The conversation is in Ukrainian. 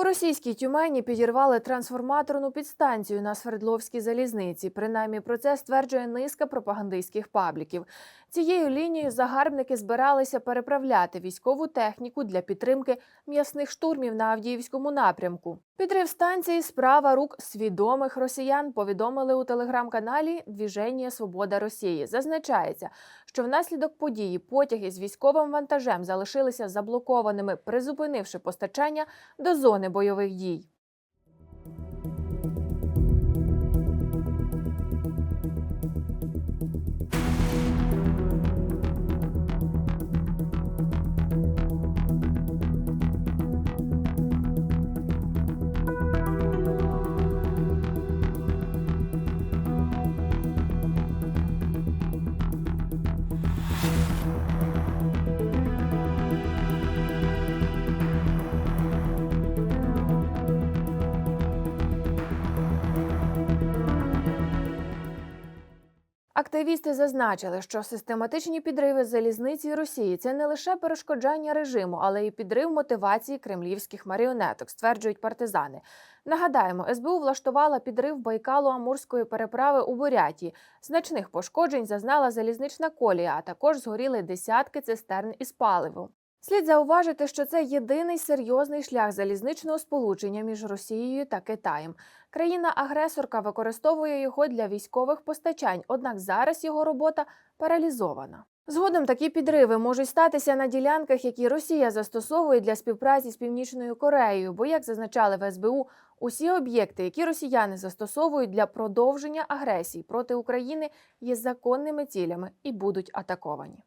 У російській Тюмені підірвали трансформаторну підстанцію на Свердловській залізниці. Принаймні про це стверджує низка пропагандистських пабліків. Цією лінією загарбники збиралися переправляти військову техніку для підтримки м'ясних штурмів на Авдіївському напрямку. Підрив станції справа рук свідомих росіян повідомили у телеграм-каналі Двіження Свобода Росії. Зазначається, що внаслідок події потяги з військовим вантажем залишилися заблокованими, призупинивши постачання до зони бойових дій. Thank you. Активісти зазначили, що систематичні підриви залізниці Росії це не лише перешкоджання режиму, але й підрив мотивації кремлівських маріонеток, стверджують партизани. Нагадаємо, СБУ влаштувала підрив Байкалу-Амурської переправи у Бурятії. Значних пошкоджень зазнала залізнична колія, а також згоріли десятки цистерн із паливом. Слід зауважити, що це єдиний серйозний шлях залізничного сполучення між Росією та Китаєм. Країна-агресорка використовує його для військових постачань, однак зараз його робота паралізована. Згодом такі підриви можуть статися на ділянках, які Росія застосовує для співпраці з Північною Кореєю, бо, як зазначали в СБУ, усі об'єкти, які росіяни застосовують для продовження агресії проти України, є законними цілями і будуть атаковані.